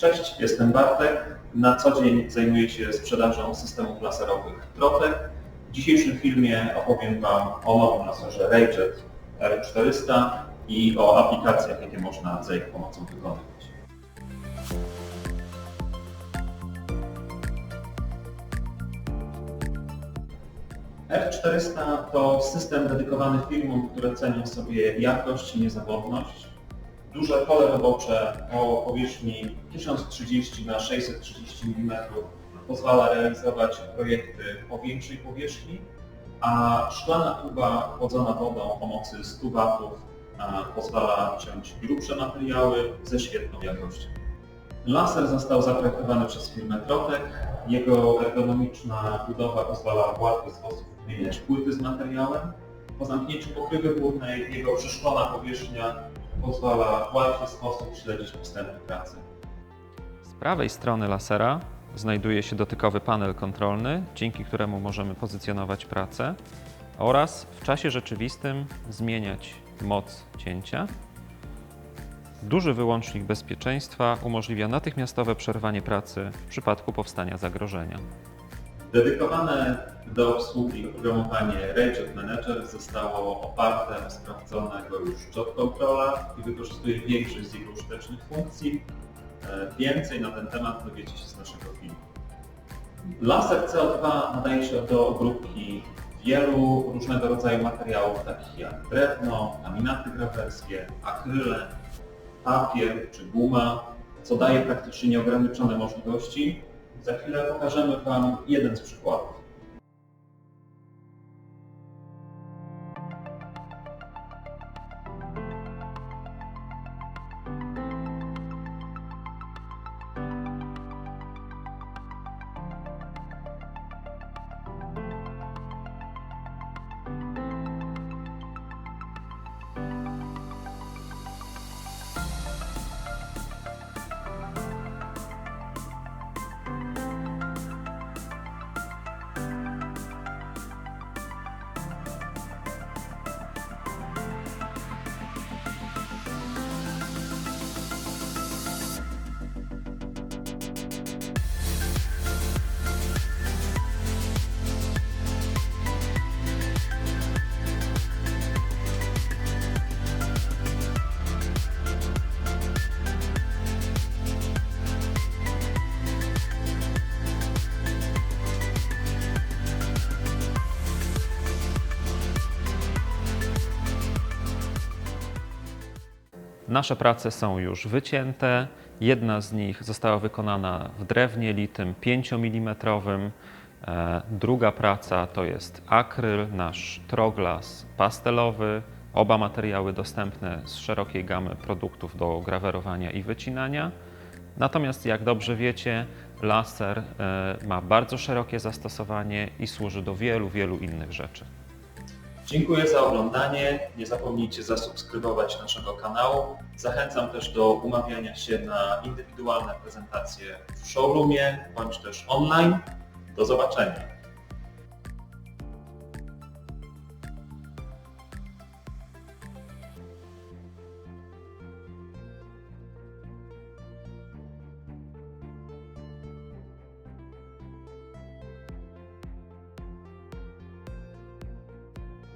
Cześć, jestem Bartek. Na co dzień zajmuję się sprzedażą systemów laserowych Trotek. W dzisiejszym filmie opowiem Wam o nowym laserze Rayjet R400 i o aplikacjach, jakie można za ich pomocą wykonywać. R400 to system dedykowany firmom, które cenią sobie jakość i niezawodność. Duże pole robocze o powierzchni 1030 na 630 mm pozwala realizować projekty o większej powierzchni, a szklana tuba chłodzona wodą o mocy 100 W pozwala ciąć grubsze materiały ze świetną jakością. Laser został zaprojektowany przez firmę Trotek. Jego ergonomiczna budowa pozwala w łatwy sposób wymieniać płyty z materiałem. Po zamknięciu pokrywy górnej jego przeszklona powierzchnia pozwala w łatwy sposób śledzić postępy pracy. Z prawej strony lasera znajduje się dotykowy panel kontrolny, dzięki któremu możemy pozycjonować pracę oraz w czasie rzeczywistym zmieniać moc cięcia. Duży wyłącznik bezpieczeństwa umożliwia natychmiastowe przerwanie pracy w przypadku powstania zagrożenia. Dedykowane do obsługi oprogramowanie Rayjet Manager zostało oparte na sprawdzonego już Job Controla i wykorzystuje większość z jego użytecznych funkcji. E, Więcej na ten temat dowiecie się z naszego filmu. Laser CO2 nadaje się do obróbki wielu różnego rodzaju materiałów, takich jak drewno, laminaty grawerskie, akryle, papier czy guma, co daje praktycznie nieograniczone możliwości. Za chwilę pokażemy Wam jeden z przykładów. Nasze prace są już wycięte. Jedna z nich została wykonana w drewnie litym 5 mm. E, Druga praca to jest akryl, nasz troglas pastelowy. Oba materiały dostępne z szerokiej gamy produktów do grawerowania i wycinania. Natomiast jak dobrze wiecie, laser e, ma bardzo szerokie zastosowanie i służy do wielu, wielu innych rzeczy. Dziękuję za oglądanie. Nie zapomnijcie zasubskrybować naszego kanału. Zachęcam też do umawiania się na indywidualne prezentacje w showroomie bądź też online. Do zobaczenia.